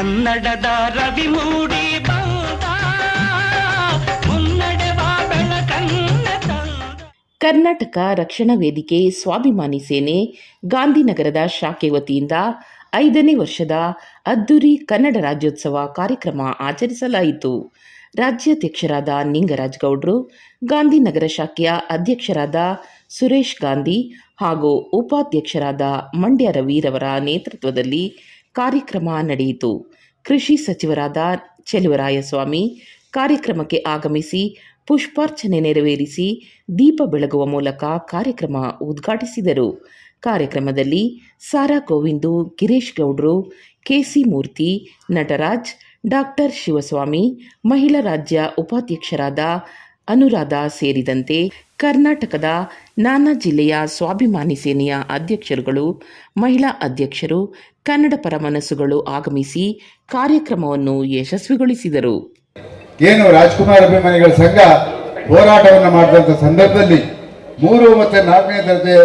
ಕನ್ನಡದ ರವಿ ಮೂಡಿ ಕರ್ನಾಟಕ ರಕ್ಷಣಾ ವೇದಿಕೆ ಸ್ವಾಭಿಮಾನಿ ಸೇನೆ ಗಾಂಧಿನಗರದ ಶಾಖೆ ವತಿಯಿಂದ ಐದನೇ ವರ್ಷದ ಅದ್ದೂರಿ ಕನ್ನಡ ರಾಜ್ಯೋತ್ಸವ ಕಾರ್ಯಕ್ರಮ ಆಚರಿಸಲಾಯಿತು. ರಾಜ್ಯಾಧ್ಯಕ್ಷರಾದ ನಿಂಗರಾಜ್ ಗೌಡ್ರು, ಗಾಂಧಿನಗರ ಶಾಖೆಯ ಅಧ್ಯಕ್ಷರಾದ ಸುರೇಶ್ ಗಾಂಧಿ ಹಾಗೂ ಉಪಾಧ್ಯಕ್ಷರಾದ ಮಂಡ್ಯ ರವಿರವರ ನೇತೃತ್ವದಲ್ಲಿ ಕಾರ್ಯಕ್ರಮ ನಡೆಯಿತು. ಕೃಷಿ ಸಚಿವರಾದ ಚೆಲುವರಾಯಸ್ವಾಮಿ ಕಾರ್ಯಕ್ರಮಕ್ಕೆ ಆಗಮಿಸಿ ಪುಷ್ಪಾರ್ಚನೆ ನೆರವೇರಿಸಿ ದೀಪ ಬೆಳಗುವ ಮೂಲಕ ಕಾರ್ಯಕ್ರಮ ಉದ್ಘಾಟಿಸಿದರು. ಕಾರ್ಯಕ್ರಮದಲ್ಲಿ ಸಾರಾ ಗೋವಿಂದು, ಗಿರೀಶ್ ಗೌಡ್ರು, ಕೆಸಿ ಮೂರ್ತಿ, ನಟರಾಜ್, ಡಾಕ್ಟರ್ ಶಿವಸ್ವಾಮಿ, ಮಹಿಳಾ ರಾಜ್ಯ ಉಪಾಧ್ಯಕ್ಷರಾದ ಅನುರಾಧ ಸೇರಿದಂತೆ ಕರ್ನಾಟಕದ ನಾನಾ ಜಿಲ್ಲೆಯ ಸ್ವಾಭಿಮಾನಿ ಸೇನೆಯ ಅಧ್ಯಕ್ಷರುಗಳು, ಮಹಿಳಾ ಅಧ್ಯಕ್ಷರು ಕನ್ನಡ ಪರ ಮನಸ್ಸುಗಳು ಆಗಮಿಸಿ ಕಾರ್ಯಕ್ರಮವನ್ನು ಯಶಸ್ವಿಗೊಳಿಸಿದರು. ಏನು ರಾಜ್ಕುಮಾರ್ ಅಭಿಮಾನಿಗಳ ಸಂಘ ಹೋರಾಟವನ್ನು ಮಾಡಿದಂಥ ಸಂದರ್ಭದಲ್ಲಿ ಮೂರು ಮತ್ತು ನಾಲ್ಕನೇ ದರ್ಜೆ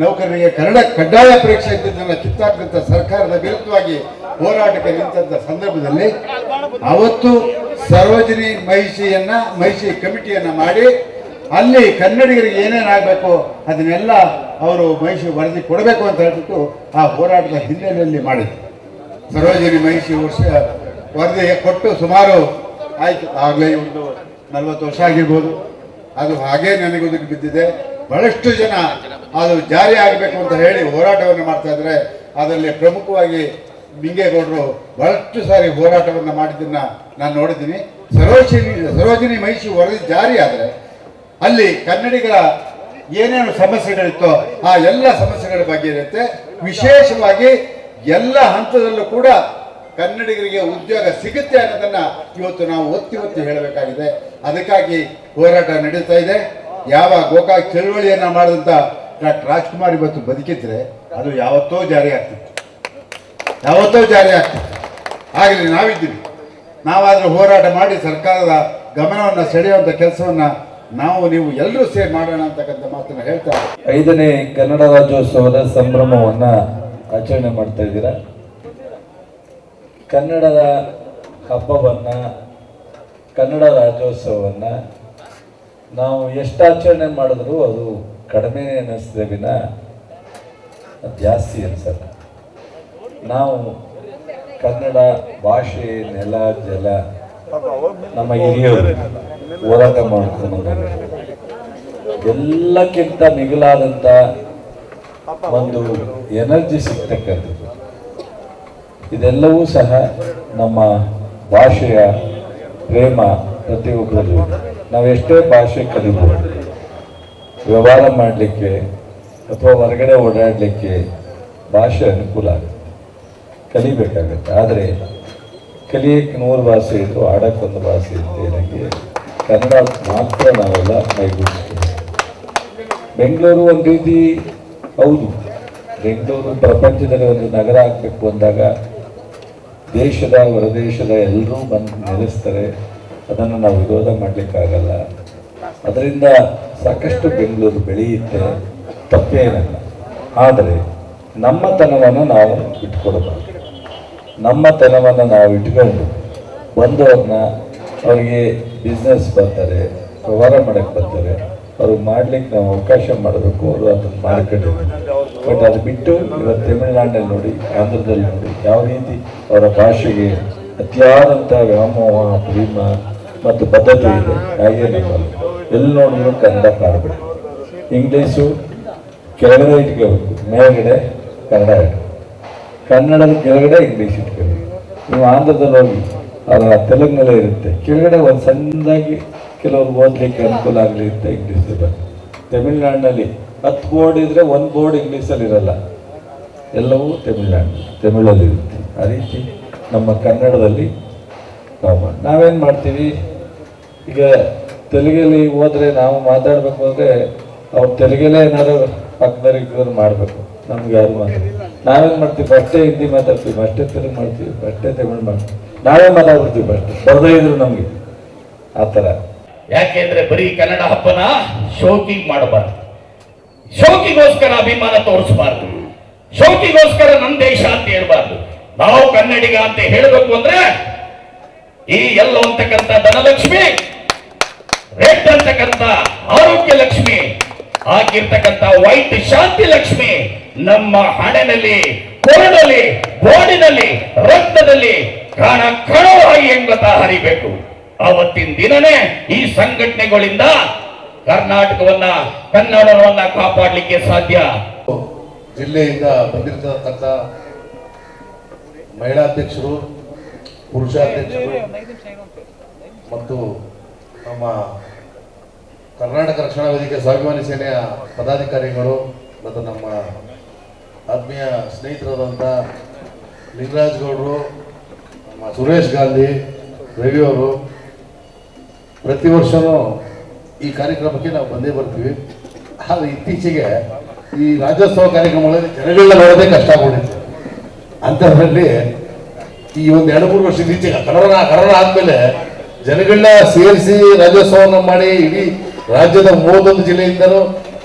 ನೌಕರರಿಗೆ ಕನ್ನಡ ಕಡ್ಡಾಯ ಪರೀಕ್ಷೆ ಇದ್ದಿದ್ದನ್ನು ಕಿತ್ತಾಕಿದಂಥ ಸರ್ಕಾರದ ವಿರುದ್ಧವಾಗಿ ಹೋರಾಟಕ್ಕೆ ನಿಂತ ಸಂದರ್ಭದಲ್ಲಿ ಅವತ್ತು ಸರೋಜಿನಿ ಮಹಿಷಿಯನ್ನ, ಮಹಿಷಿ ಕಮಿಟಿಯನ್ನ ಮಾಡಿ ಅಲ್ಲಿ ಕನ್ನಡಿಗರಿಗೆ ಏನೇನಾಗಬೇಕು ಅದನ್ನೆಲ್ಲ ಅವರು ಮಹಿಷಿ ವರದಿ ಕೊಡಬೇಕು ಅಂತ ಹೇಳ್ಬಿಟ್ಟು ಆ ಹೋರಾಟದ ಹಿನ್ನೆಲೆಯಲ್ಲಿ ಮಾಡಿದ್ರು. ಸರೋಜಿನಿ ಮಹಿಷಿ ವರ್ಷ ವರದಿ ಕೊಟ್ಟು ಸುಮಾರು ಆಯಿತು. ಆಗಲೇ ಒಂದು ನಲವತ್ತು ವರ್ಷ ಆಗಿರ್ಬೋದು. ಅದು ಹಾಗೇ ನನಗೊದಗಿ ಬಿದ್ದಿದೆ. ಬಹಳಷ್ಟು ಜನ ಅದು ಜಾರಿ ಆಗಬೇಕು ಅಂತ ಹೇಳಿ ಹೋರಾಟವನ್ನು ಮಾಡ್ತಾ ಇದ್ದಾರೆ ಅದರಲ್ಲಿ ಪ್ರಮುಖವಾಗಿ ನಿಂಗೇಗೌಡರು ಬಹಳಷ್ಟು ಸಾರಿ ಹೋರಾಟವನ್ನು ಮಾಡಿದ್ದನ್ನು ನಾನು ನೋಡಿದ್ದೀನಿ. ಸರೋಜಿನಿ ಸರೋಜಿನಿ ಮಹಿಷಿ ವರದಿ ಜಾರಿ ಆದರೆ ಅಲ್ಲಿ ಕನ್ನಡಿಗರ ಏನೇನು ಸಮಸ್ಯೆಗಳಿತ್ತೋ ಆ ಎಲ್ಲ ಸಮಸ್ಯೆಗಳ ಬಗ್ಗೆ ಇರುತ್ತೆ. ವಿಶೇಷವಾಗಿ ಎಲ್ಲ ಹಂತದಲ್ಲೂ ಕೂಡ ಕನ್ನಡಿಗರಿಗೆ ಉದ್ಯೋಗ ಸಿಗುತ್ತೆ ಅನ್ನೋದನ್ನ ಇವತ್ತು ನಾವು ಒತ್ತಿ ಒತ್ತಿ ಹೇಳಬೇಕಾಗಿದೆ. ಅದಕ್ಕಾಗಿ ಹೋರಾಟ ನಡೀತಾ ಇದೆ. ಯಾವ ಗೋಕಾಕ್ ಚಳುವಳಿಯನ್ನ ಮಾಡಿದಂತ ಡಾಕ್ಟರ್ ರಾಜ್ಕುಮಾರ್ ಇವತ್ತು ಬದುಕಿದ್ರೆ ಅದು ಯಾವತ್ತೋ ಜಾರಿ ಆಗ್ತಿತ್ತು. ಯಾವತ್ತೋ ಜಾರಿ ಆಗ್ತಿತ್ತು. ಆಗಲಿ, ನಾವಿದ್ದೀವಿ. ನಾವಾದರೂ ಹೋರಾಟ ಮಾಡಿ ಸರ್ಕಾರದ ಗಮನವನ್ನು ಸೆಳೆಯುವಂಥ ಕೆಲಸವನ್ನ ನಾವು ನೀವು ಎಲ್ಲರೂ ಸೇರಿ ಮಾಡೋಣ ಅಂತಕ್ಕಂಥ ಮಾತನ್ನ ಹೇಳ್ತಾ ಐದನೇ ಕನ್ನಡ ರಾಜ್ಯೋತ್ಸವದ ಸಂಭ್ರಮವನ್ನ ಆಚರಣೆ ಮಾಡ್ತಾ ಇದ್ದೀರಾ? ಕನ್ನಡದ ಹಬ್ಬವನ್ನ, ಕನ್ನಡ ರಾಜ್ಯೋತ್ಸವವನ್ನ ನಾವು ಎಷ್ಟು ಆಚರಣೆ ಮಾಡಿದ್ರು ಅದು ಕಡಿಮೆ ಅನ್ನಿಸ್ತದೆ ವಿನ ಜಾಸ್ತಿ ಅನ್ಸಲ್ಲ. ನಾವು ಕನ್ನಡ ಭಾಷೆ ನೆಲ ಜಲ ನಮ್ಮ ಹಿರಿಯರು. ಹೋರಾಟ ಮಾಡ್ತಾನೆ ಎಲ್ಲಕ್ಕಿಂತ ಮಿಗಿಲಾದಂಥ ಒಂದು ಎನರ್ಜಿ ಸಿಗ್ತಕ್ಕಂಥದ್ದು. ಇದೆಲ್ಲವೂ ಸಹ ನಮ್ಮ ಭಾಷೆಯ ಪ್ರೇಮ ಪ್ರತಿಯೊಬ್ಬರಲ್ಲೂ ನಾವೆಷ್ಟೇ ಭಾಷೆ ಕಲಿಬೋದು ವ್ಯವಹಾರ ಮಾಡಲಿಕ್ಕೆ ಅಥವಾ ಹೊರಗಡೆ ಓಡಾಡಲಿಕ್ಕೆ ಭಾಷೆ ಅನುಕೂಲ ಆಗುತ್ತೆ. ಕಲಿಬೇಕಾಗತ್ತೆ. ಆದರೆ ಕಲಿಯಕ್ಕೆ ನೂರು ಭಾಷೆ ಇದ್ದು ಆಡೋಕ್ಕೊಂದು ಭಾಷೆ ಇತ್ತು ನನಗೆ ಕನ್ನಡ ಮಾತ್ರ ನಾವೆಲ್ಲ ಕೈಗೂಡಿಸ್ತೇವೆ ಬೆಂಗಳೂರು ಒಂದು ರೀತಿ ಹೌದು. ಬೆಂಗಳೂರು ಪ್ರಪಂಚದಲ್ಲಿ ಒಂದು ನಗರ ಆಗಬೇಕು ಅಂದಾಗ ದೇಶದ ಹೊರದೇಶದ ಎಲ್ಲರೂ ಬಂದು ನೆಲೆಸ್ತಾರೆ. ಅದನ್ನು ನಾವು ವಿರೋಧ ಮಾಡಲಿಕ್ಕಾಗಲ್ಲ. ಅದರಿಂದ ಸಾಕಷ್ಟು ಬೆಂಗಳೂರು ಬೆಳೆಯುತ್ತೆ. ತಪ್ಪೇನಲ್ಲ ಆದರೆ ನಮ್ಮತನವನ್ನು ನಾವು ಇಟ್ಕೊಡಬಾರ್ದು ನಮ್ಮತನವನ್ನು ನಾವು ಇಟ್ಕೊಂಡು ಬಂದವ್ರನ್ನ ಅವರಿಗೆ ಬಿಸ್ನೆಸ್ ಬರ್ತಾರೆ, ವ್ಯವಹಾರ ಮಾಡಕ್ಕೆ ಬರ್ತಾರೆ ಅವ್ರಿಗೆ ಮಾಡ್ಲಿಕ್ಕೆ ನಾವು ಅವಕಾಶ ಮಾಡಬೇಕು, ಅವರು ಅದನ್ನು ಮಾರ್ಕೆಟ್ ಬಟ್ ಅದು ಬಿಟ್ಟು ಇವತ್ತು ತಮಿಳುನಾಡಿನಲ್ಲಿ ನೋಡಿ, ಆಂಧ್ರದಲ್ಲಿ ನೋಡಿ, ಯಾವ ರೀತಿ ಅವರ ಭಾಷೆಗೆ ಅತಿಯಾದಂಥ ವ್ಯಾಮೋಹ, ಪ್ರೇಮ ಮತ್ತು ಬದ್ಧತೆ ಇದೆ, ಹಾಗೆ ನಮ್ಮಲ್ಲಿ. ಎಲ್ಲಿ ನೋಡಿದ್ರು ಕನ್ನಡ ಕಾಡಬೇಕು ಇಂಗ್ಲೀಷು ಕೆಳಗಡೆ ಇಟ್ಕೋಬೇಕು, ಮೇಲ್ಗಡೆ ಕನ್ನಡ ಇಟ್ಕೋಬೇಕು. ಕನ್ನಡದ ಕೆಳಗಡೆ ಇಂಗ್ಲೀಷ್ ಇಟ್ಕೋಬೇಕು. ನೀವು ಆಂಧ್ರದಲ್ಲಿ ಹೋಗಿ ತೆಲುಗಿನಲ್ಲೇ ಇರುತ್ತೆ. ಕೆಳಗಡೆ ಒಂದು ಸಣ್ಣದಾಗಿ ಕೆಲವರು ಓದಲಿಕ್ಕೆ ಅನುಕೂಲ ಆಗಲಿ ಅಂತ ಇಂಗ್ಲೀಷ್ ಬರುತ್ತೆ ತಮಿಳ್ನಾಡಿನಲ್ಲಿ ಹತ್ತು ಬೋರ್ಡ್ ಇದ್ರೆ ಒಂದು ಬೋರ್ಡ್ ಇಂಗ್ಲೀಷಲ್ಲಿ ಇರಲ್ಲ. ಎಲ್ಲವೂ ತಮಿಳ್ನಾಡು ತಮಿಳಲ್ಲಿ ಇರುತ್ತೆ. ಆ ರೀತಿ ನಮ್ಮ ಕನ್ನಡದಲ್ಲಿ ಮಾಡ್- ನಾವೇನು ಮಾಡ್ತೀವಿ? ಈಗ ತೆಲುಗಲ್ಲಿ ಹೋದ್ರೆ ನಾವು ಮಾತಾಡಬೇಕು ಅಂದರೆ ಅವ್ರು ತೆಲುಗಲ್ಲೇ ಏನಾದ್ರು ಪಕ್ಕದವ್ರಿಗೆ ಮಾಡಬೇಕು. ನಮ್ಗೆ ಯಾರು ಮಾತಾಡ, ನಾವೇನು ಮಾಡ್ತೀವಿ? ಬಟ್ಟೆ ಹಿಂದಿ ಮಾತಾಡ್ತೀವಿ. ಬಟ್ಟೆ ತೆಲುಗು ಮಾಡ್ತೀವಿ. ಬಟ್ಟೆ ತಮಿಳು ಮಾಡ್ತೀವಿ ನಾವೇ ಮಾತಾಡ್ಬಿಡ್ತೀವಿ ಫಸ್ಟ್ ಬರ್ದೇ ಇದ್ರು ನಮಗೆ. ಆ ಥರ. ಯಾಕೆಂದ್ರೆ ಬರೀ ಕನ್ನಡ ಹಬ್ಬನ ಶೋಕಿಂಗ್ ಮಾಡಬಾರ್ದು. ಶೋಕಿಗೋಸ್ಕರ ಅಭಿಮಾನ ತೋರಿಸಬಾರ್ದು. ಶೋಕಿಗೋಸ್ಕರ ನಮ್ಮ ದೇಶ ಅಂತ ಹೇಳ್ಬಾರ್ದು. ನಾವು ಕನ್ನಡಿಗ ಅಂತ ಹೇಳಬೇಕು ಅಂದ್ರೆ ಈ ಎಲ್ಲ ಅಂತಕ್ಕಂಥ ಧನಲಕ್ಷ್ಮಿ, ರೆಡ್ ಅಂತಕ್ಕಂಥ ಆರೋಗ್ಯ ಲಕ್ಷ್ಮಿ ಆಗಿರ್ತಕ್ಕಂಥ ವೈಟ್ ಶಾಂತಿ ಲಕ್ಷ್ಮಿ ನಮ್ಮ ಹಣೆನಲ್ಲಿ ಕೊರಡಲ್ಲಿ ಬೋಡಿನಲ್ಲಿ ರಕ್ತದಲ್ಲಿ ಕಣ ಕಣವಾಗಿ ಎಂಬತ್ತ ಹರಿಬೇಕು. ಅವತ್ತಿನ ದಿನನೇ ಈ ಸಂಘಟನೆಗಳಿಂದ ಕರ್ನಾಟಕವನ್ನ, ಕನ್ನಡವನ್ನ ಕಾಪಾಡಲಿಕ್ಕೆ ಸಾಧ್ಯ. ಜಿಲ್ಲೆಯಿಂದ ಬಂದಿರತಕ್ಕಂಥ ಮಹಿಳಾಧ್ಯಕ್ಷರು ಪುರುಷಾಧ್ಯಕ್ಷರು ಮತ್ತು ನಮ್ಮ ಕರ್ನಾಟಕ ರಕ್ಷಣಾ ವೇದಿಕೆ ಸ್ವಾಭಿಮಾನಿ ಸೇನೆಯ ಪದಾಧಿಕಾರಿಗಳು ಮತ್ತು ನಮ್ಮ ಆತ್ಮೀಯ ಸ್ನೇಹಿತರಾದಂಥ ಲಿಂಗರಾಜ್ ಗೌಡರು ಸುರೇಶ್ ಗಾಂಧಿ ರವಿಯವರು ಪ್ರತಿ ವರ್ಷವೂ ಈ ಕಾರ್ಯಕ್ರಮಕ್ಕೆ ನಾವು ಬಂದೇ ಬರ್ತೀವಿ. ಆದರೆ ಇತ್ತೀಚೆಗೆ ಈ ರಾಜ್ಯೋತ್ಸವ ಕಾರ್ಯಕ್ರಮಗಳಲ್ಲಿ ಜನಗಳನ್ನ ನೋಡೋದೇ ಕಷ್ಟ ಆಗ್ಬಿಟ್ಟಿತ್ತು. ಅಂಥದ್ರಲ್ಲಿ ಈ ಒಂದು ಎರಡು, ಮೂರು ವರ್ಷದ ಈಚೆಗೆ ಕರೋನಾ ಕರೋನಾ ಆದಮೇಲೆ ಜನಗಳನ್ನ ಸೇರಿಸಿ ರಾಜ್ಯೋತ್ಸವವನ್ನು ಮಾಡಿ ಇಡೀ ರಾಜ್ಯದ ಮೂವತ್ತೊಂದು ಜಿಲ್ಲೆಯಿಂದಲೂ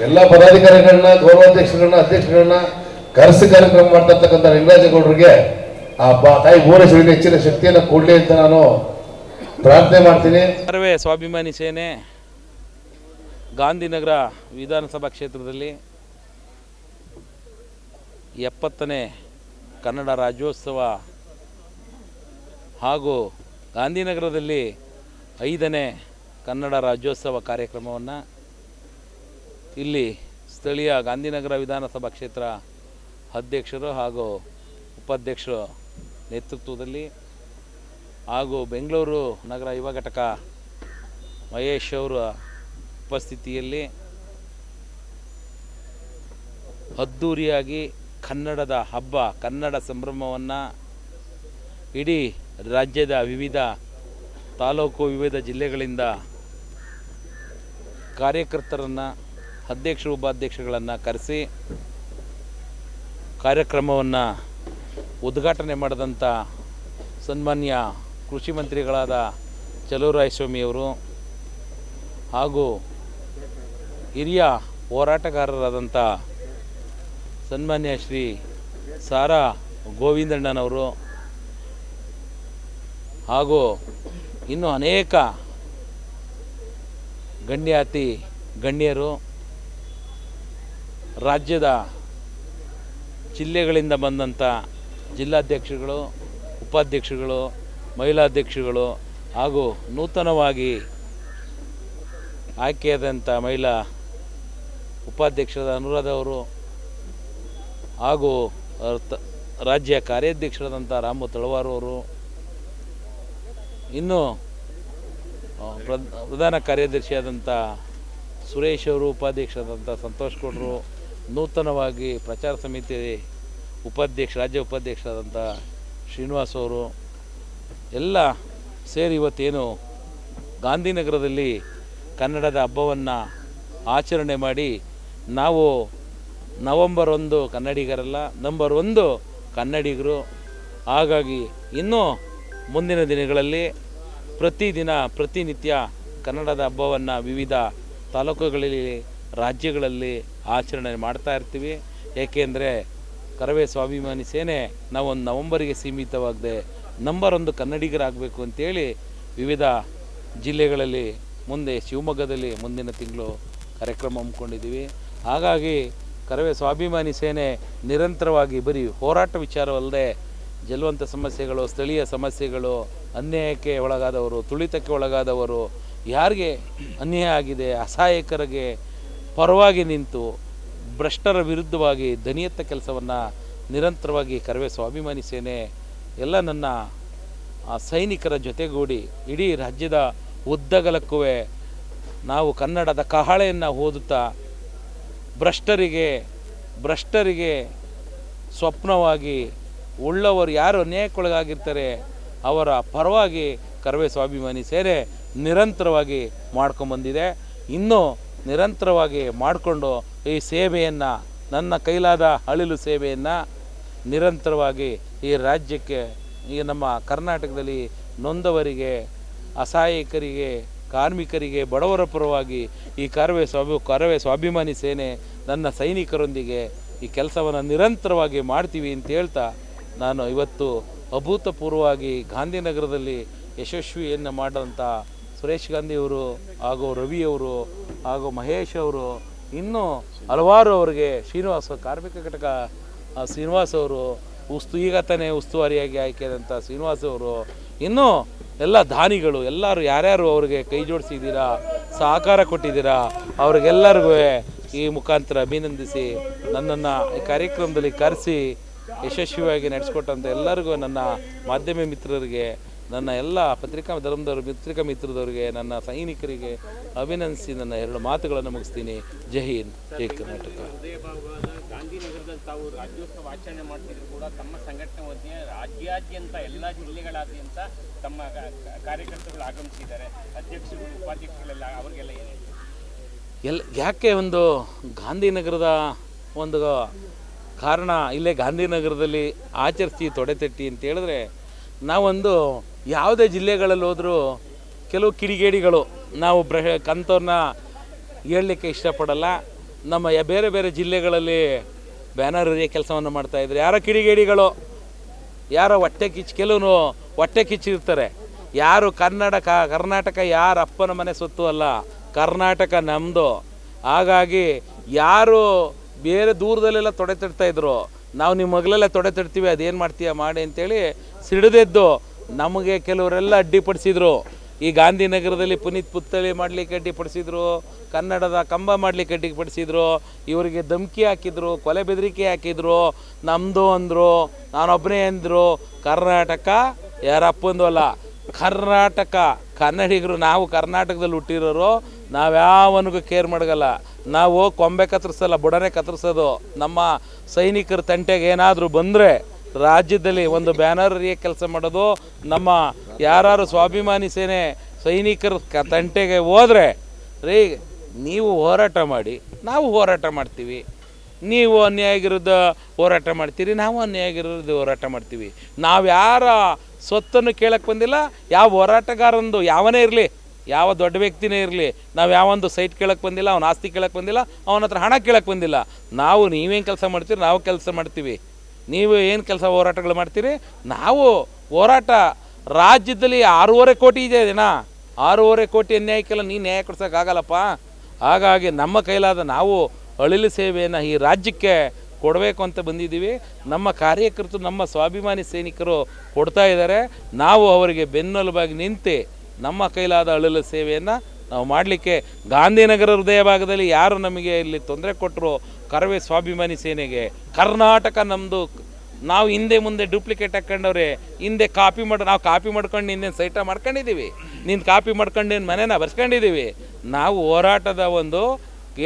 ಎಲ್ಲ ಪದಾಧಿಕಾರಿಗಳನ್ನ, ಗೌರವಾಧ್ಯಕ್ಷಗಳನ್ನ, ಅಧ್ಯಕ್ಷಗಳನ್ನ ಕರೆಸಿ ಕಾರ್ಯಕ್ರಮ ಮಾಡ್ತಕ್ಕಂಥ ಲಿಂಗರಾಜೇಗೌಡರಿಗೆ ಆ ತಾಯಿ ಭುವನೇಶ್ವರಿಗೆ ಹೆಚ್ಚಿನ ಶಕ್ತಿಯನ್ನು ಕೊಡಲಿ ಅಂತ ನಾನು ಪ್ರಾರ್ಥನೆ ಮಾಡ್ತೀನಿ. ಸರ್ವೇ ಸ್ವಾಭಿಮಾನಿ ಸೇನೆ, ಗಾಂಧಿನಗರ ವಿಧಾನಸಭಾ ಕ್ಷೇತ್ರದಲ್ಲಿ ಎಪ್ಪತ್ತನೇ ಕನ್ನಡ ರಾಜ್ಯೋತ್ಸವ ಹಾಗೂ ಗಾಂಧಿನಗರದಲ್ಲಿ ಐದನೇ ಕನ್ನಡ ರಾಜ್ಯೋತ್ಸವ ಕಾರ್ಯಕ್ರಮವನ್ನು ಇಲ್ಲಿ ಸ್ಥಳೀಯ ಗಾಂಧಿನಗರ ವಿಧಾನಸಭಾ ಕ್ಷೇತ್ರ ಅಧ್ಯಕ್ಷರು ಹಾಗೂ ಉಪಾಧ್ಯಕ್ಷರ ನೇತೃತ್ವದಲ್ಲಿ ಹಾಗೂ ಬೆಂಗಳೂರು ನಗರ ಯುವ ಘಟಕ ಮಹೇಶ್ ಅವರ ಉಪಸ್ಥಿತಿಯಲ್ಲಿ ಅದ್ಧೂರಿಯಾಗಿ ಕನ್ನಡದ ಹಬ್ಬ, ಕನ್ನಡ ಸಂಭ್ರಮವನ್ನು ಇಡೀ ರಾಜ್ಯದ ವಿವಿಧ ತಾಲೂಕು, ವಿವಿಧ ಜಿಲ್ಲೆಗಳಿಂದ ಕಾರ್ಯಕರ್ತರನ್ನು, ಅಧ್ಯಕ್ಷರು ಉಪಾಧ್ಯಕ್ಷಗಳನ್ನು ಕರೆಸಿ ಕಾರ್ಯಕ್ರಮವನ್ನು ಉದ್ಘಾಟನೆ ಮಾಡಿದಂಥ ಸನ್ಮಾನ್ಯ ಕೃಷಿ ಮಂತ್ರಿಗಳಾದ ಚಲುವರಾಯಸ್ವಾಮಿಯವರು ಹಾಗೂ ಹಿರಿಯ ಹೋರಾಟಗಾರರಾದಂಥ ಸನ್ಮಾನ್ಯ ಶ್ರೀ ಸಾರಾ ಗೋವಿಂದಣ್ಣನವರು ಹಾಗೂ ಇನ್ನು ಅನೇಕ ಗಣ್ಯಾತಿ ಗಣ್ಯರು ರಾಜ್ಯದ ಜಿಲ್ಲೆಗಳಿಂದ ಬಂದಂಥ ಜಿಲ್ಲಾಧ್ಯಕ್ಷರುಗಳು, ಉಪಾಧ್ಯಕ್ಷರುಗಳು, ಮಹಿಳಾಧ್ಯಕ್ಷರುಗಳು ಹಾಗೂ ನೂತನವಾಗಿ ಆಯ್ಕೆಯಾದಂಥ ಮಹಿಳಾ ಉಪಾಧ್ಯಕ್ಷರಾದ ಅನುರಾಧ ಅವರು ಹಾಗೂ ರಾಜ್ಯ ಕಾರ್ಯಾಧ್ಯಕ್ಷರಾದಂಥ ರಾಮು ತಳವಾರು ಅವರು, ಇನ್ನು ಪ್ರಧಾನ ಕಾರ್ಯದರ್ಶಿಯಾದಂಥ ಸುರೇಶ್ ಅವರು, ಉಪಾಧ್ಯಕ್ಷರಾದಂಥ ಸಂತೋಷ್ ಗೌಡರು, ನೂತನವಾಗಿ ಪ್ರಚಾರ ಸಮಿತಿ ಉಪಾಧ್ಯಕ್ಷ, ರಾಜ್ಯ ಉಪಾಧ್ಯಕ್ಷರಾದಂಥ ಶ್ರೀನಿವಾಸ್ ಅವರು ಎಲ್ಲ ಸೇರಿ ಇವತ್ತೇನು ಗಾಂಧಿನಗರದಲ್ಲಿ ಕನ್ನಡದ ಹಬ್ಬವನ್ನು ಆಚರಣೆ ಮಾಡಿ ನಾವು ನವಂಬರ್ ಒಂದು ಕನ್ನಡಿಗರಲ್ಲ, ನಂಬರ್ ಒಂದು ಕನ್ನಡಿಗರು. ಹಾಗಾಗಿ ಇನ್ನೂ ಮುಂದಿನ ದಿನಗಳಲ್ಲಿ ಪ್ರತಿದಿನ, ಪ್ರತಿನಿತ್ಯ ಕನ್ನಡದ ಹಬ್ಬವನ್ನು ವಿವಿಧ ತಾಲೂಕುಗಳಲ್ಲಿ, ರಾಜ್ಯಗಳಲ್ಲಿ ಆಚರಣೆ ಮಾಡ್ತಾ ಇರ್ತೀವಿ. ಏಕೆಂದರೆ ಕರವೇ ಸ್ವಾಭಿಮಾನಿ ಸೇನೆ ನಾವೊಂದು ನವಂಬರಿಗೆ ಸೀಮಿತವಾಗದೆ ನಂಬರ್ ಒಂದು ಕನ್ನಡಿಗರಾಗಬೇಕು ಅಂತೇಳಿ ವಿವಿಧ ಜಿಲ್ಲೆಗಳಲ್ಲಿ ಮುಂದೆ ಶಿವಮೊಗ್ಗದಲ್ಲಿ ಮುಂದಿನ ತಿಂಗಳು ಕಾರ್ಯಕ್ರಮ ಹಮ್ಮಿಕೊಂಡಿದ್ದೀವಿ. ಹಾಗಾಗಿ ಕರವೇ ಸ್ವಾಭಿಮಾನಿ ಸೇನೆ ನಿರಂತರವಾಗಿ ಬರೀ ಹೋರಾಟ ವಿಚಾರವಲ್ಲದೆ ಜಲವಂತ ಸಮಸ್ಯೆಗಳು, ಸ್ಥಳೀಯ ಸಮಸ್ಯೆಗಳು, ಅನ್ಯಾಯಕ್ಕೆ ಒಳಗಾದವರು, ತುಳಿತಕ್ಕೆ ಒಳಗಾದವರು, ಯಾರಿಗೆ ಅನ್ಯಾಯ ಆಗಿದೆ, ಅಸಹಾಯಕರಿಗೆ ಪರವಾಗಿ ನಿಂತು ಭ್ರಷ್ಟರ ವಿರುದ್ಧವಾಗಿ ದನಿಯತ್ತ ಕೆಲಸವನ್ನು ನಿರಂತರವಾಗಿ ಕರವೇ ಸ್ವಾಭಿಮಾನಿ ಸೇನೆ, ಎಲ್ಲ ನನ್ನ ಸೈನಿಕರ ಜೊತೆಗೂಡಿ ಇಡೀ ರಾಜ್ಯದ ಉದ್ದಗಲಕ್ಕೂ ನಾವು ಕನ್ನಡದ ಕಹಳೆಯನ್ನು ಓದುತ್ತಾ ಭ್ರಷ್ಟರಿಗೆ ಭ್ರಷ್ಟರಿಗೆ ಸ್ವಪ್ನವಾಗಿ ಉಳ್ಳವರು ಯಾರು ಅನ್ಯಾಯಕ್ಕೊಳಗಾಗಿರ್ತಾರೆ ಅವರ ಪರವಾಗಿ ಕರವೇ ಸ್ವಾಭಿಮಾನಿ ಸೇನೆ ನಿರಂತರವಾಗಿ ಮಾಡ್ಕೊಂಬಂದಿದೆ. ಇನ್ನೂ ನಿರಂತರವಾಗಿ ಮಾಡಿಕೊಂಡು ಈ ಸೇವೆಯನ್ನು, ನನ್ನ ಕೈಲಾದ ಅಳಿಲು ಸೇವೆಯನ್ನು ನಿರಂತರವಾಗಿ ಈ ರಾಜ್ಯಕ್ಕೆ, ಈ ನಮ್ಮ ಕರ್ನಾಟಕದಲ್ಲಿ ನೊಂದವರಿಗೆ, ಅಸಹಾಯಕರಿಗೆ, ಕಾರ್ಮಿಕರಿಗೆ, ಬಡವರ ಪರವಾಗಿ ಈ ಕರವೇ ಸ್ವಾಭಿ ಕರವೇ ಸ್ವಾಭಿಮಾನಿ ಸೇನೆ ನನ್ನ ಸೈನಿಕರೊಂದಿಗೆ ಈ ಕೆಲಸವನ್ನು ನಿರಂತರವಾಗಿ ಮಾಡ್ತೀವಿ ಅಂತ ಹೇಳ್ತಾ ನಾನು ಇವತ್ತು ಅಭೂತಪೂರ್ವವಾಗಿ ಗಾಂಧಿನಗರದಲ್ಲಿ ಯಶಸ್ವಿಯನ್ನು ಮಾಡಿದಂಥ ಸುರೇಶ್ ಗಾಂಧಿಯವರು ಹಾಗೂ ರವಿಯವರು ಹಾಗೂ ಮಹೇಶ್ ಅವರು, ಇನ್ನೂ ಹಲವಾರು ಅವರಿಗೆ ಶ್ರೀನಿವಾಸ ಕಾರ್ಮಿಕ ಘಟಕ ಶ್ರೀನಿವಾಸ್ ಅವರು ಉಸ್ತು, ಈಗ ತಾನೇ ಉಸ್ತುವಾರಿಯಾಗಿ ಆಯ್ಕೆಯಾದಂಥ ಶ್ರೀನಿವಾಸ್ ಅವರು, ಇನ್ನೂ ಎಲ್ಲ ದಾನಿಗಳು, ಎಲ್ಲರೂ ಯಾರ್ಯಾರು ಅವರಿಗೆ ಕೈ ಜೋಡಿಸಿದ್ದೀರಾ, ಸಹಕಾರ ಕೊಟ್ಟಿದ್ದೀರಾ, ಅವ್ರಿಗೆಲ್ಲರಿಗೂ ಈ ಮುಖಾಂತರ ಅಭಿನಂದಿಸಿ, ನನ್ನನ್ನು ಈ ಕಾರ್ಯಕ್ರಮದಲ್ಲಿ ಕರೆಸಿ, ಯಶಸ್ವಿಯಾಗಿ ನಡೆಸ್ಕೊಟ್ಟಂಥ ಎಲ್ಲರಿಗೂ ನನ್ನ ಮಾಧ್ಯಮ ಮಿತ್ರರಿಗೆ ನನ್ನ ಎಲ್ಲ ಪತ್ರಿಕಾ ಧರ್ಮದವರು ಪತ್ರಿಕಾ ಮಿತ್ರದವರಿಗೆ ನನ್ನ ಸೈನಿಕರಿಗೆ ಅಭಿನಂದಿಸಿ ನನ್ನ ಎರಡು ಮಾತುಗಳನ್ನು ಮುಗಿಸ್ತೀನಿ. ಜೈ ಹಿಂದ್ ಜೈ ಕರ್ನಾಟಕ. ಗಾಂಧಿನಗರದಲ್ಲಿ ತಾವು ರಾಜ್ಯೋತ್ಸವ ಆಚರಣೆ ಮಾಡ್ತಿದ್ರು ಕೂಡ ತಮ್ಮ ಸಂಘಟನೆ ವತಿಯ ರಾಜ್ಯಾದ್ಯಂತ ಎಲ್ಲ ಜಿಲ್ಲೆಗಳಾದ್ಯಂತ ತಮ್ಮ ಕಾರ್ಯಕರ್ತರು ಆಗಮಿಸಿದ್ದಾರೆ. ಅಧ್ಯಕ್ಷರು ಉಪಾಧ್ಯಕ್ಷಗಳೆಲ್ಲ ಅವರಿಗೆಲ್ಲ ಏನು ಎಲ್ ಯಾಕೆ ಒಂದು ಗಾಂಧಿನಗರದ ಒಂದು ಕಾರಣ ಇಲ್ಲೇ ಗಾಂಧಿನಗರದಲ್ಲಿ ಆಚರಿಸಿ ತೊಡೆತಟ್ಟಿ ಅಂತ ಹೇಳಿದ್ರೆ ನಾವೊಂದು ಯಾವುದೇ ಜಿಲ್ಲೆಗಳಲ್ಲಿ ಹೋದರೂ ಕೆಲವು ಕಿಡಿಗೇಡಿಗಳು ನಾವು ಬ್ರ ಕಂತವ್ರನ್ನ ಹೇಳಲಿಕ್ಕೆ ಇಷ್ಟಪಡಲ್ಲ. ನಮ್ಮ ಬೇರೆ ಬೇರೆ ಜಿಲ್ಲೆಗಳಲ್ಲಿ ಬ್ಯಾನರ್ ಕೆಲಸವನ್ನು ಮಾಡ್ತಾಯಿದ್ರು ಯಾರೋ ಕಿಡಿಗೇಡಿಗಳು, ಯಾರೋ ಹೊಟ್ಟೆ ಕಿಚ್ಚು ಕೆಲವು ಹೊಟ್ಟೆ ಕಿಚ್ಚಿರ್ತಾರೆ ಯಾರು ಕನ್ನಡ ಕರ್ನಾಟಕ ಯಾರ ಅಪ್ಪನ ಮನೆ ಸೊತ್ತು ಅಲ್ಲ, ಕರ್ನಾಟಕ ನಮ್ಮದು ಹಾಗಾಗಿ ಯಾರು ಬೇರೆ ದೂರದಲ್ಲೆಲ್ಲ ತೊಡೆ ಇದ್ರು, ನಾವು ನಿಮ್ಮ ಮಗಲೆಲ್ಲ ತೊಡೆ ತಡ್ತೀವಿ ಅದೇನು ಮಾಡ್ತೀಯ, ಮಾಡಿ ಅಂತೇಳಿ ಸಿಡಿದೆದ್ದು ನಮಗೆ ಕೆಲವರೆಲ್ಲ ಅಡ್ಡಿಪಡಿಸಿದ್ರು. ಈ ಗಾಂಧಿನಗರದಲ್ಲಿ ಪುನೀತ್ ಪುತ್ಥಳಿ ಮಾಡಲಿಕ್ಕೆ ಅಡ್ಡಿಪಡಿಸಿದ್ರು, ಕನ್ನಡದ ಕಂಬ ಮಾಡಲಿಕ್ಕೆ ಅಡ್ಡಿಪಡಿಸಿದ್ರು, ಇವರಿಗೆ ಧಮಕಿ ಹಾಕಿದ್ರು, ಕೊಲೆ ಬೆದರಿಕೆ ಹಾಕಿದ್ರು. ನಮ್ಮದು ಅಂದರು ನಾನೊಬ್ಬನೇ ಅಂದರು, ಕರ್ನಾಟಕ ಯಾರಪ್ಪಂದು ಅಲ್ಲ, ಕರ್ನಾಟಕ ಕನ್ನಡಿಗರು, ನಾವು ಕರ್ನಾಟಕದಲ್ಲಿ ಹುಟ್ಟಿರೋರು, ನಾವ್ಯಾವನಿಗೂ ಕೇರ್ ಮಾಡಗಲ್ಲ. ನಾವು ಕೊಂಬೆ ಕತ್ತರಿಸಲ್ಲ, ಬುಡನೆ ಕತ್ತರಿಸೋದು. ನಮ್ಮ ಸೈನಿಕರ ತಂಟೆಗೆ ಏನಾದರೂ ಬಂದರೆ ರಾಜ್ಯದಲ್ಲಿ ಒಂದು ಬ್ಯಾನರ್ ಕೆಲಸ ಮಾಡೋದು ನಮ್ಮ ಯಾರು ಸ್ವಾಭಿಮಾನಿ ಸೇನೆ ಸೈನಿಕರ ಕ ತಂಟೆಗೆ ಹೋದರೆ, ರೀ, ನೀವು ಹೋರಾಟ ಮಾಡಿ, ನಾವು ಹೋರಾಟ ಮಾಡ್ತೀವಿ. ನೀವು ಅನ್ಯಾಯ ಹೋರಾಟ ಮಾಡ್ತೀರಿ, ನಾವು ಅನ್ಯಾಯ ಹೋರಾಟ ಮಾಡ್ತೀವಿ. ನಾವು ಯಾರ ಸ್ವತ್ತನ್ನು ಕೇಳಕ್ಕೆ ಬಂದಿಲ್ಲ, ಯಾವ ಹೋರಾಟಗಾರಂದು ಯಾವನೇ ಇರಲಿ, ಯಾವ ದೊಡ್ಡ ವ್ಯಕ್ತಿನೇ ಇರಲಿ, ನಾವು ಯಾವೊಂದು ಸೈಟ್ ಕೇಳಕ್ಕೆ ಬಂದಿಲ್ಲ, ಅವನ ಆಸ್ತಿ ಕೇಳಕ್ಕೆ ಬಂದಿಲ್ಲ, ಅವನ ಹತ್ರ ಹಣ ಕೇಳಕ್ಕೆ ಬಂದಿಲ್ಲ. ನಾವು ನೀವೇನು ಕೆಲಸ ಮಾಡ್ತೀರಿ, ನಾವು ಕೆಲಸ ಮಾಡ್ತೀವಿ. ನೀವು ಏನು ಕೆಲಸ ಹೋರಾಟಗಳು ಮಾಡ್ತೀರಿ? ನಾವು ಹೋರಾಟ ರಾಜ್ಯದಲ್ಲಿ ಆರೂವರೆ ಕೋಟಿ ಇದೆ ದಿನ. ಆರೂವರೆ ಕೋಟಿ ಅನ್ಯಾಯಕ್ಕೆಲ್ಲ ನೀನು ನ್ಯಾಯ ಕೊಡ್ಸೋಕ್ಕಾಗಲ್ಲಪ್ಪ ಹಾಗಾಗಿ ನಮ್ಮ ಕೈಲಾದ ನಾವು ಅಳಿಲು ಸೇವೆಯನ್ನು ಈ ರಾಜ್ಯಕ್ಕೆ ಕೊಡಬೇಕು ಅಂತ ಬಂದಿದ್ದೀವಿ. ನಮ್ಮ ಕಾರ್ಯಕರ್ತರು, ನಮ್ಮ ಸ್ವಾಭಿಮಾನಿ ಸೈನಿಕರು ಕೊಡ್ತಾ ಇದ್ದಾರೆ. ನಾವು ಅವರಿಗೆ ಬೆನ್ನೆಲುಬಾಗಿ ನಿಂತು ನಮ್ಮ ಕೈಲಾದ ಅಳಿಲು ಸೇವೆಯನ್ನು ನಾವು ಮಾಡಲಿಕ್ಕೆ ಗಾಂಧಿನಗರ ಹೃದಯ ಭಾಗದಲ್ಲಿ ಯಾರು ನಮಗೆ ಇಲ್ಲಿ ತೊಂದರೆ ಕೊಟ್ಟರು ಕರವೇ ಸ್ವಾಭಿಮಾನಿ ಸೇನೆಗೆ. ಕರ್ನಾಟಕ ನಮ್ಮದು ನಾವು ಹಿಂದೆ ಮುಂದೆ ಡೂಪ್ಲಿಕೇಟ್ ಹಾಕ್ಕೊಂಡವ್ರೆ ಹಿಂದೆ ಕಾಪಿ ಮಾಡಿ, ನಾವು ಕಾಪಿ ಮಾಡ್ಕೊಂಡು ಹಿಂದೆ ಸೈಟ ಮಾಡ್ಕೊಂಡಿದ್ದೀವಿ. ನಿನ್ನ ಕಾಪಿ ಮಾಡ್ಕೊಂಡು ಏನು ಮನೇನ ಬರ್ಸ್ಕೊಂಡಿದ್ದೀವಿ. ನಾವು ಹೋರಾಟದ ಒಂದು,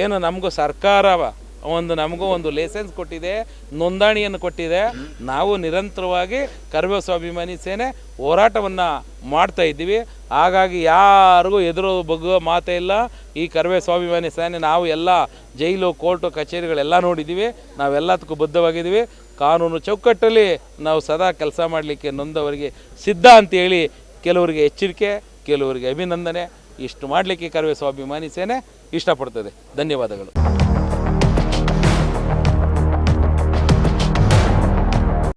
ಏನು ನಮಗೂ ಸರ್ಕಾರ ಒಂದು ನಮಗೂ ಒಂದು ಲೈಸೆನ್ಸ್ ಕೊಟ್ಟಿದೆ, ನೋಂದಣಿಯನ್ನು ಕೊಟ್ಟಿದೆ. ನಾವು ನಿರಂತರವಾಗಿ ಕರ್ವೆ ಸ್ವಾಭಿಮಾನಿ ಸೇನೆ ಹೋರಾಟವನ್ನು ಮಾಡ್ತಾ ಇದ್ದೀವಿ. ಹಾಗಾಗಿ ಯಾರಿಗೂ ಎದುರು ಬಗ್ಗುವ ಮಾತೇ ಇಲ್ಲ. ಈ ಕರ್ವೆ ಸ್ವಾಭಿಮಾನಿ ಸೇನೆ ನಾವು ಎಲ್ಲ ಜೈಲು, ಕೋರ್ಟು, ಕಚೇರಿಗಳೆಲ್ಲ ನೋಡಿದ್ದೀವಿ. ನಾವೆಲ್ಲದಕ್ಕೂ ಬದ್ಧವಾಗಿದ್ದೀವಿ. ಕಾನೂನು ಚೌಕಟ್ಟಲ್ಲಿ ನಾವು ಸದಾ ಕೆಲಸ ಮಾಡಲಿಕ್ಕೆ ನೊಂದವರಿಗೆ ಸಿದ್ಧ ಅಂತೇಳಿ ಕೆಲವರಿಗೆ ಎಚ್ಚರಿಕೆ, ಕೆಲವರಿಗೆ ಅಭಿನಂದನೆ. ಇಷ್ಟು ಮಾಡಲಿಕ್ಕೆ ಕರ್ವೆ ಸ್ವಾಭಿಮಾನಿ ಸೇನೆ ಇಷ್ಟಪಡ್ತದೆ. ಧನ್ಯವಾದಗಳು.